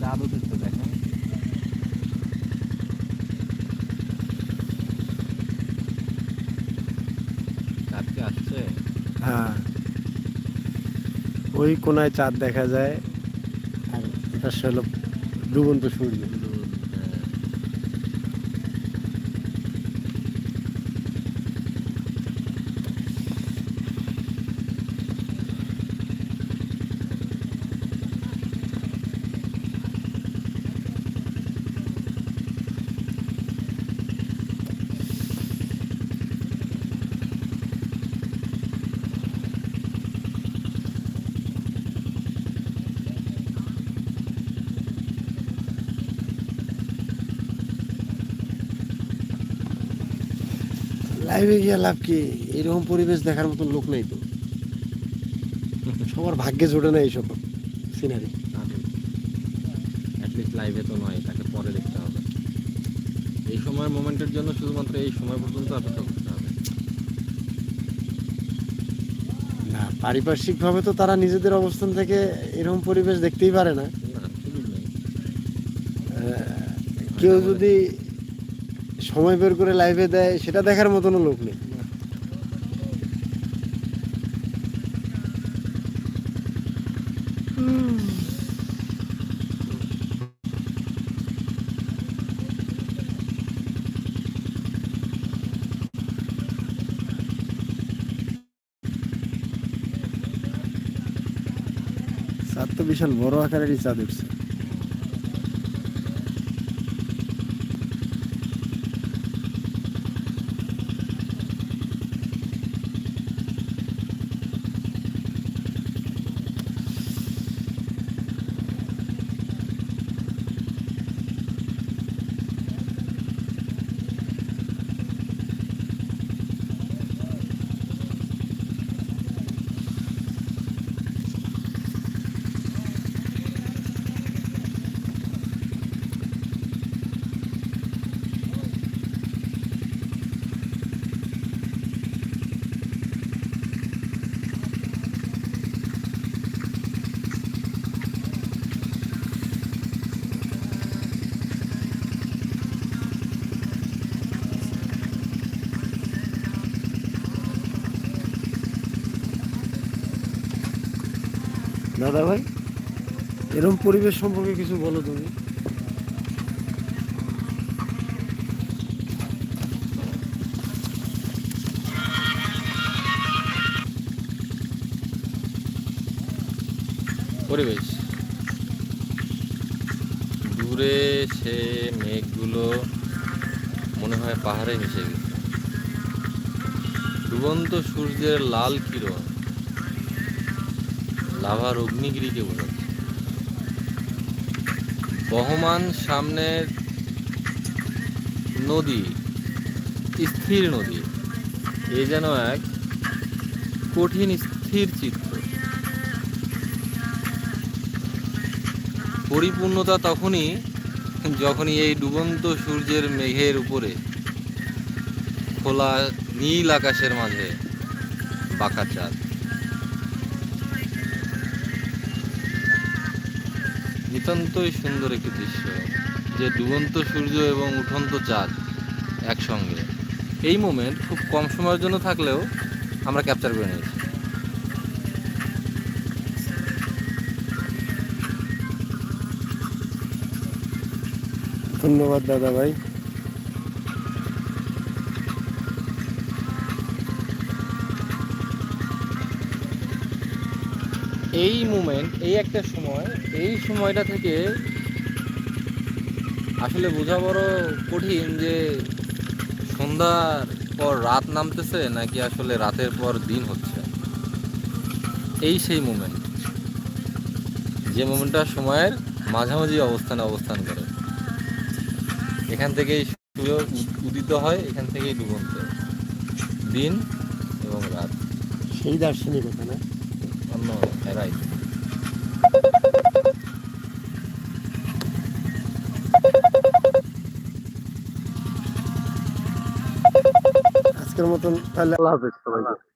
চাঁদ দেখতে দেখেন। হ্যাঁ। ওই কোনায় চাঁদ দেখা যায়। আর এটা হলো ডুবন্ত সূর্য হ্যাঁ। লাইভে গিয়ে লাভ কি? এরকম পরিবেশ দেখার মতো লোক নেই তো। সবার ভাগ্যে জোটে না এইসব সিনারি লাইভে তো নয় তাকে পরে দেখতে হবে। এই সময়ের মোমেন্টের জন্য শুধুমাত্র এই সময় পর্যন্ত অপেক্ষা করতে হবে। না পারিপার্শ্বিকভাবে তো তারা নিজেদের অবস্থান থেকে এরকম পরিবেশ দেখতেই পারে না। না কেউ যদি সময় বের করে লাইভে দেয়, সেটা দেখার মতনও লোক নেই। বিশাল বড় আকারেরই চাঁদ উঠছে দাদা ভাই এরকম পরিবেশ সম্পর্কে কিছু বলো তুমি। পরিবেশ। দূরে সে মেঘগুলো মনে হয় পাহাড়ে মিশে গেছে। ডুবন্ত সূর্যের লাল কিরণ লাভার অগ্নিগিরিকে বোঝাচ্ছে। বহমান সামনের নদী, স্থির নদী, এ যেন এক কঠিন স্থির চিত্র। পরিপূর্ণতা তখনই যখনই এই ডুবন্ত সূর্যের মেঘের উপরে খোলা নীল আকাশের মাঝে বাঁকা চাঁদ। নিতান্তই সুন্দর একটি দৃশ্য, যে ডুবন্ত সূর্য এবং উঠন্ত চাঁদ একসঙ্গে। এই মোমেন্ট খুব কম সময়ের জন্য থাকলেও আমরা ক্যাপচার করে নিয়েছি। ধন্যবাদ দাদা ভাই এই মুমেন্ট এই একটা সময়, এই সময়টা থেকে আসলে বোঝা বড় কঠিন যে সন্ধ্যার পর রাত নামতেছে নাকি আসলে রাতের পর দিন হচ্ছে? এই সেই মুমেন্ট যে মুমেন্টটা সময়ের মাঝামাঝি অবস্থানে অবস্থান করে। এখান থেকেই সূর্য উদিত হয়, এখান থেকেই ডুবন্ত। দিন এবং রাত। সেই দার্শনিকতা না? অন্য এরাই আজকের মতন তাহলে আল্লাহ হাফেজ সবাইকে